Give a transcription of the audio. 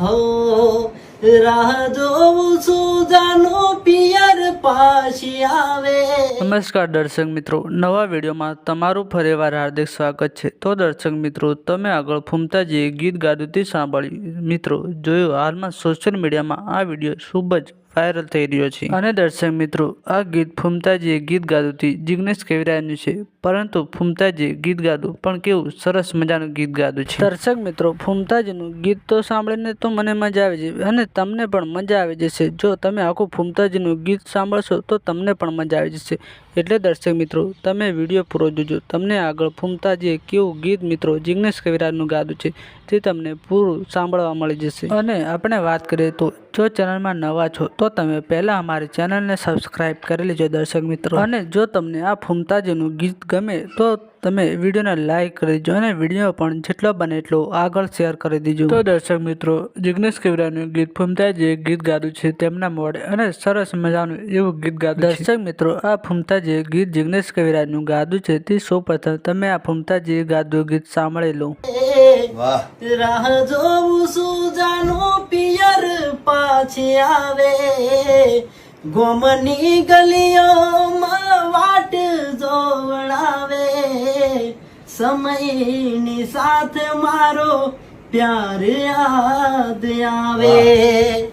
હો, રાહ પિયર પાછી નમસ્કાર દર્શક મિત્રો, નવા વિડીયોમાં તમારું ફરીવાર હાર્દિક સ્વાગત છે. તો દર્શક મિત્રો, તમે આગળ ફૂમતાજીએ ગીત ગાદુતી સાંભળ્યું મિત્રો, જોયું હાલમાં સોશિયલ મીડિયામાં આ વીડિયો ખૂબ જ વાયરલ થઈ રહ્યો છે. અને દર્શક મિત્રો આ ગીત ફૂમતાજીએ ગીત ગાધું હતી જિગ્નેશ કવિરાજનું છે. પરંતુ ફૂમતાજીએ ગીત ગાદું પણ કેવું સરસ મજાનું ગીત ગાયું છે. દર્શક મિત્રો ફૂમતાજીનું ગીત તો સાંભળીને તો મને મજા આવી જશે અને તમને પણ મજા આવી જશે. જો તમે આખું ફૂમતાજીનું ગીત સાંભળશો તો તમને પણ મજા આવી જશે. એટલે દર્શક મિત્રો તમે વીડિયો પૂરો જોજો. તમને આગળ ફૂમતાજીએ કેવું ગીત મિત્રો જિગ્નેશ કવિરાજનું ગાદું છે તે તમને પૂરું સાંભળવા મળી જશે. અને આપણે વાત કરીએ તો જો ચેનલમાં નવા છો તો તમે પહેલાં અમારી ચેનલને સબસ્ક્રાઇબ કરી લેજો દર્શક મિત્રો. અને જો તમને આ ફૂમતાજીનું ગીત ગમે તો તમે વિડીયોને લાઇક કરી દેજો અને વીડિયો પણ જેટલો બને એટલો આગળ શેર કરી દેજો. તો દર્શક મિત્રો જિગ્નેશ કેવરાનું ગીત ફૂમતાજીએ ગીત ગાયું છે તેમના મોડે અને સરસ મજાનું એવું ગીત ગાયું દર્શક મિત્રો આ ફૂમતાજીએ ગીત જિગ્નેશ કવિરાજનું ગાયું છે તે સૌ પ્રથમ તમે આ ફૂમતાજીએ ગાયું ગીત સાંભળી લો. વાહ. રાહ જોઉં પાછી આવે ગોમની ગલીઓમાં વાટ જોવડાવે સમયની સાથે મારો પ્યાર યાદ આવે.